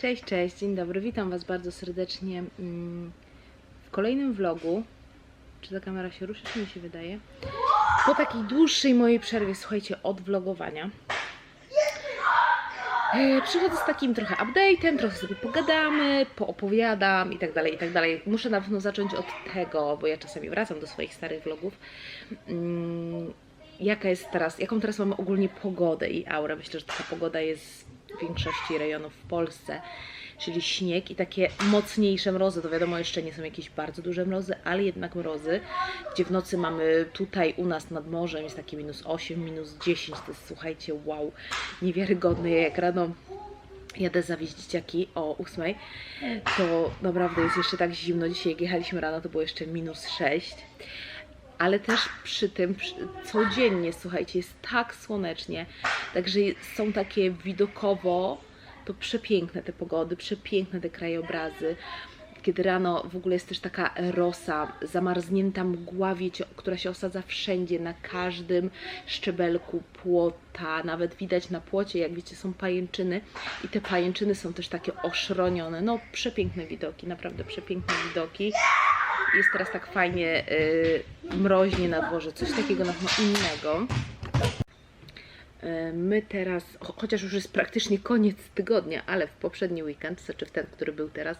Cześć, cześć, dzień dobry, witam Was bardzo serdecznie mm, w kolejnym vlogu. Czy ta kamera się ruszy, czy mi się wydaje? Po takiej dłuższej mojej przerwie, słuchajcie, od vlogowania. E, Przychodzę z takim trochę update'em, trochę sobie pogadamy, poopowiadam i tak dalej, i tak dalej. Muszę na pewno zacząć od tego, bo ja czasami wracam do swoich starych vlogów. Mm, Jaka jest teraz, jaką teraz mamy ogólnie pogodę i aurę? Myślę, że taka pogoda jest większości rejonów w Polsce, czyli śnieg i takie mocniejsze mrozy. To wiadomo, jeszcze nie są jakieś bardzo duże mrozy, ale jednak mrozy, gdzie w nocy mamy tutaj u nas nad morzem jest takie minus 8, minus 10. To jest, słuchajcie, wow, niewiarygodne. Ja Jak rano jadę zawieźć dzieciaki o 8, to naprawdę jest jeszcze tak zimno. Dzisiaj jak jechaliśmy rano, to było jeszcze minus 6 ale też przy tym przy, codziennie, słuchajcie, jest tak słonecznie, także są takie widokowo, to przepiękne te pogody, przepiękne te krajobrazy. Kiedy rano w ogóle jest też taka rosa, zamarznięta mgła, wiecie, która się osadza wszędzie, na każdym szczebelku płota, nawet widać na płocie, jak wiecie, są pajęczyny i te pajęczyny są też takie oszronione. No, przepiękne widoki, naprawdę przepiękne widoki jest teraz tak fajnie y, mroźnie na dworze, coś takiego na innego. Y, My teraz, cho- chociaż już jest praktycznie koniec tygodnia, ale w poprzedni weekend, znaczy w ten, który był teraz,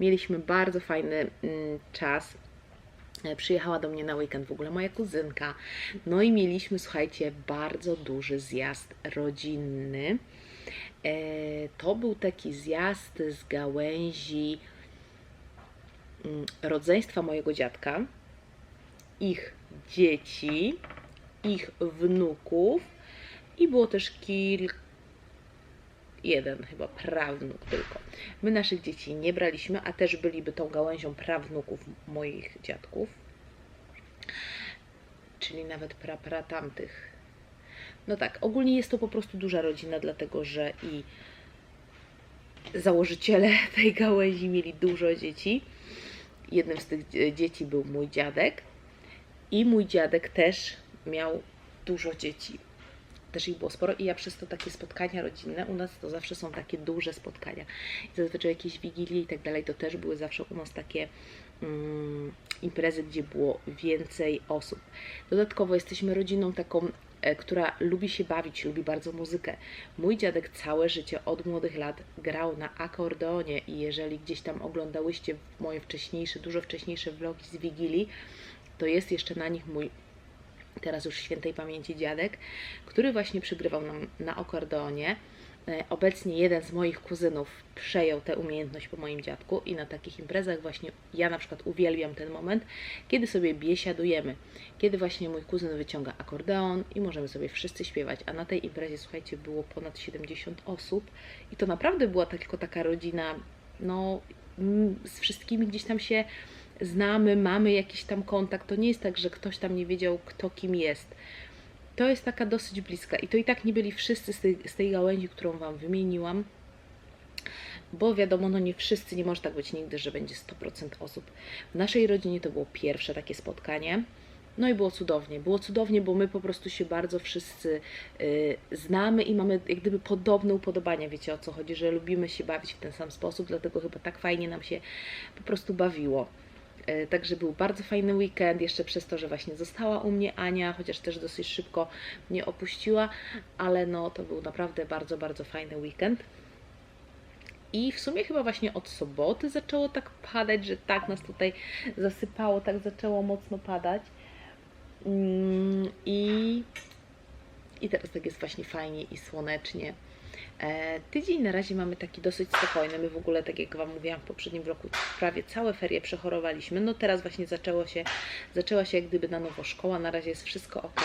mieliśmy bardzo fajny mm, czas. E, Przyjechała do mnie na weekend w ogóle moja kuzynka. No i mieliśmy, słuchajcie, bardzo duży zjazd rodzinny. To był taki zjazd z gałęzi rodzeństwa mojego dziadka, ich dzieci, ich wnuków i było też kilka, jeden chyba prawnuk tylko. My naszych dzieci nie braliśmy, a też byliby tą gałęzią prawnuków moich dziadków, czyli nawet pra, pra tamtych. No tak, ogólnie jest to po prostu duża rodzina, dlatego że i założyciele tej gałęzi mieli dużo dzieci. Jednym z tych dzie- dzieci był mój dziadek i mój dziadek też miał dużo dzieci. Też ich było sporo i ja przez to takie spotkania rodzinne, u nas to zawsze są takie duże spotkania. I zazwyczaj jakieś wigilie i tak dalej, to też były zawsze u nas takie mm, imprezy, gdzie było więcej osób. Dodatkowo jesteśmy rodziną taką, która lubi się bawić, lubi bardzo muzykę. Mój dziadek całe życie od młodych lat grał na akordeonie i jeżeli gdzieś tam oglądałyście moje wcześniejsze, dużo wcześniejsze vlogi z Wigilii, to jest jeszcze na nich mój teraz już świętej pamięci dziadek, który właśnie przygrywał nam na akordeonie. E, Obecnie jeden z moich kuzynów przejął tę umiejętność po moim dziadku i na takich imprezach właśnie ja na przykład uwielbiam ten moment, kiedy sobie biesiadujemy, kiedy właśnie mój kuzyn wyciąga akordeon i możemy sobie wszyscy śpiewać, a na tej imprezie, słuchajcie, było ponad 70 osób i to naprawdę była tylko taka rodzina, no z wszystkimi gdzieś tam się znamy, mamy jakiś tam kontakt, to nie jest tak, że ktoś tam nie wiedział, kto kim jest. To jest taka dosyć bliska i to i tak nie byli wszyscy z tej, z tej gałęzi, którą Wam wymieniłam, bo wiadomo, no nie wszyscy, nie może tak być nigdy, że będzie 100% osób. W naszej rodzinie to było pierwsze takie spotkanie. No i było cudownie. Było cudownie, bo my po prostu się bardzo wszyscy y, znamy i mamy jak gdyby podobne upodobania. Wiecie o co chodzi, że lubimy się bawić w ten sam sposób, dlatego chyba tak fajnie nam się po prostu bawiło. E, Także był bardzo fajny weekend, jeszcze przez to, że właśnie została u mnie Ania, chociaż też dosyć szybko mnie opuściła, ale no to był naprawdę bardzo, bardzo fajny weekend. I w sumie chyba właśnie od soboty zaczęło tak padać, że tak nas tutaj zasypało, tak zaczęło mocno padać. Mm, I, i teraz tak jest właśnie fajnie i słonecznie. E, tydzień na razie mamy taki dosyć spokojny. My w ogóle, tak jak Wam mówiłam w poprzednim roku, prawie całe ferie przechorowaliśmy. No teraz właśnie zaczęło się, zaczęła się jak gdyby na nowo szkoła. Na razie jest wszystko ok.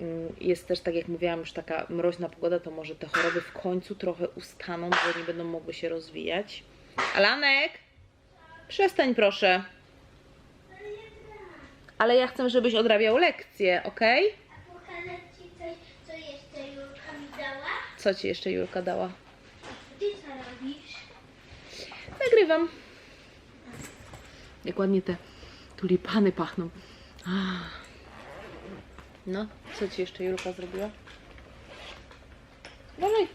Mm, Jest też, tak jak mówiłam, już taka mroźna pogoda, to może te choroby w końcu trochę ustaną, bo nie będą mogły się rozwijać. Alanek! Przestań proszę. Ale ja chcę, żebyś odrabiał lekcje, ok? Co ci jeszcze Julka dała? Ty co robisz? Nagrywam. Jak ładnie te tulipany pachną. Ah. No, co ci jeszcze Julka zrobiła? Dawaj.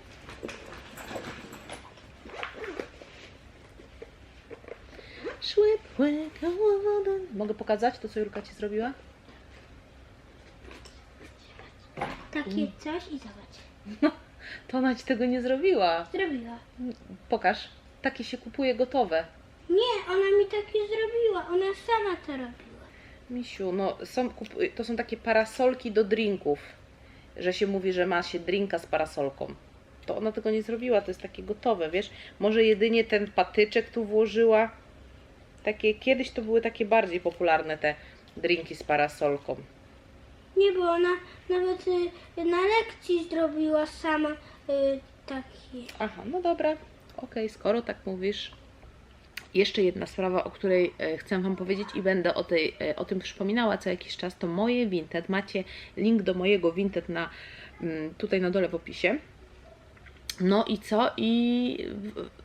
Szły Mogę pokazać to, co Julka ci zrobiła? Takie coś i zobacz. No to ona ci tego nie zrobiła. Zrobiła. Pokaż. Takie się kupuje gotowe. Nie, ona mi takie zrobiła. Ona sama to robiła. Misiu, no są, kup- to są takie parasolki do drinków, że się mówi, że ma się drinka z parasolką. To ona tego nie zrobiła, to jest takie gotowe, wiesz? Może jedynie ten patyczek tu włożyła. Takie, kiedyś to były takie bardziej popularne te drinki z parasolką. Nie, bo ona nawet y, na lekcji zrobiła sama y, taki. Aha, no dobra, okej, skoro tak mówisz. Jeszcze jedna sprawa, o której e, chcę Wam powiedzieć i będę o, tej, e, o tym przypominała co jakiś czas, to moje Vinted. Macie link do mojego Vinted na, mm, tutaj na dole w opisie. No i co? I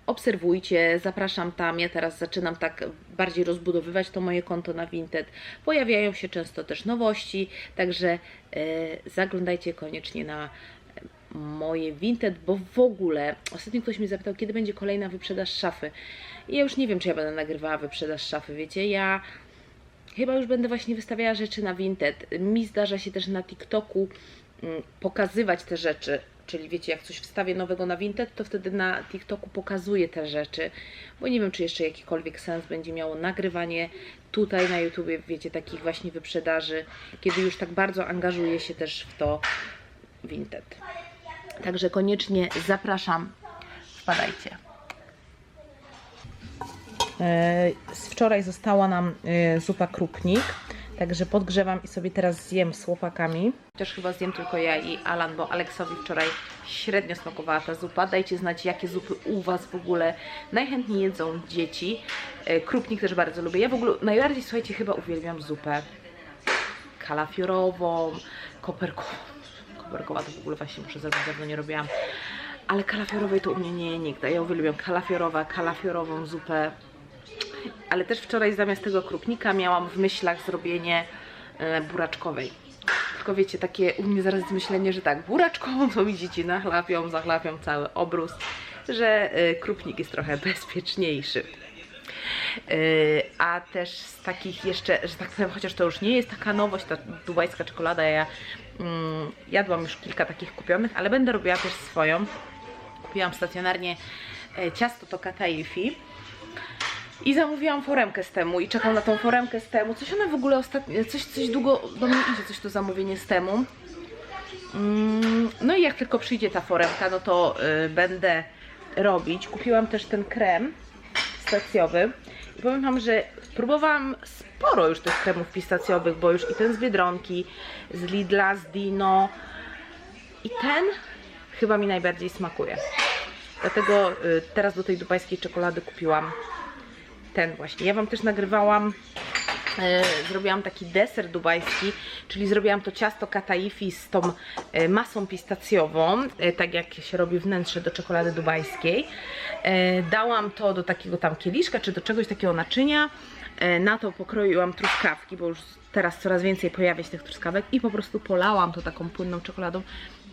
obserwujcie, zapraszam tam. Ja teraz zaczynam tak bardziej rozbudowywać to moje konto na Vinted. Pojawiają się często też nowości, także e, zaglądajcie koniecznie na e, moje Vinted, bo w ogóle ostatnio ktoś mnie zapytał, kiedy będzie kolejna wyprzedaż szafy. I ja już nie wiem, czy ja będę nagrywała wyprzedaż szafy. Wiecie, ja chyba już będę właśnie wystawiała rzeczy na Vinted. Mi zdarza się też na TikToku mm, pokazywać te rzeczy. Czyli wiecie, jak coś wstawię nowego na Vinted, to wtedy na TikToku pokazuję te rzeczy, bo nie wiem, czy jeszcze jakikolwiek sens będzie miało nagrywanie tutaj na YouTubie, wiecie, takich właśnie wyprzedaży, kiedy już tak bardzo angażuję się też w to Vinted. Także koniecznie zapraszam, wpadajcie. E, Z wczoraj została nam e, zupa krupnik, także podgrzewam i sobie teraz zjem z chłopakami. Chociaż chyba zjem tylko ja i Alan, bo Aleksowi wczoraj średnio smakowała ta zupa. Dajcie znać, jakie zupy u Was w ogóle najchętniej jedzą dzieci. E, Krupnik też bardzo lubię. Ja w ogóle najbardziej, słuchajcie, chyba uwielbiam zupę kalafiorową, koperkową. Koperkowa to w ogóle właśnie muszę zrobić, dawno nie robiłam. Ale kalafiorowej to u mnie nie nigdy. Ja uwielbiam kalafiorowa, kalafiorową zupę. Ale też wczoraj zamiast tego krupnika miałam w myślach zrobienie e, buraczkowej. Tylko wiecie, takie u mnie zaraz jest myślenie, że tak, buraczkową to mi dzieci nachlapią, zachlapią cały obrus, że e, krupnik jest trochę bezpieczniejszy. Yy, a też z takich jeszcze, że tak powiem, chociaż to już nie jest taka nowość, ta dubajska czekolada, ja mm, jadłam już kilka takich kupionych, ale będę robiła też swoją. Kupiłam stacjonarnie e, ciasto to kataifi i zamówiłam foremkę z temu i czekam na tą foremkę z temu. Coś ona w ogóle ostatnio, coś, coś długo do mnie idzie, coś to zamówienie z temu. Mm, No i jak tylko przyjdzie ta foremka, no to y, będę robić. Kupiłam też ten krem pistacjowy. I powiem Wam, że próbowałam sporo już tych kremów pistacjowych, bo już i ten z Biedronki, z Lidla, z Dino i ten chyba mi najbardziej smakuje. Dlatego y, teraz do tej dubajskiej czekolady kupiłam ten właśnie. Ja Wam też nagrywałam e, zrobiłam taki deser dubajski, czyli zrobiłam to ciasto kataifi z tą e, masą pistacjową, e, tak jak się robi wnętrze do czekolady dubajskiej. Dałam to do takiego tam kieliszka, czy do czegoś takiego naczynia. Na to pokroiłam truskawki, bo już teraz coraz więcej pojawia się tych truskawek i po prostu polałam to taką płynną czekoladą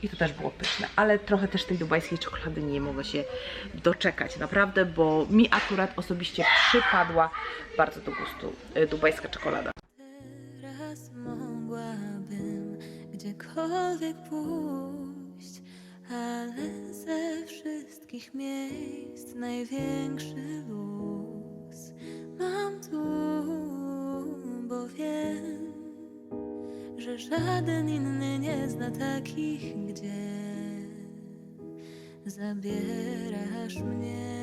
i to też było pyszne, ale trochę też tej dubajskiej czekolady nie mogę się doczekać, naprawdę, bo mi akurat osobiście przypadła bardzo do gustu y, dubajska czekolada. Teraz mogłabym gdziekolwiek pójść, ale ze wszystkich miejsc największy luz żaden inny nie zna takich, gdzie zabierasz mnie.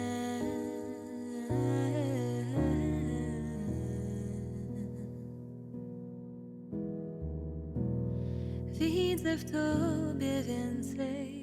Widzę w tobie więcej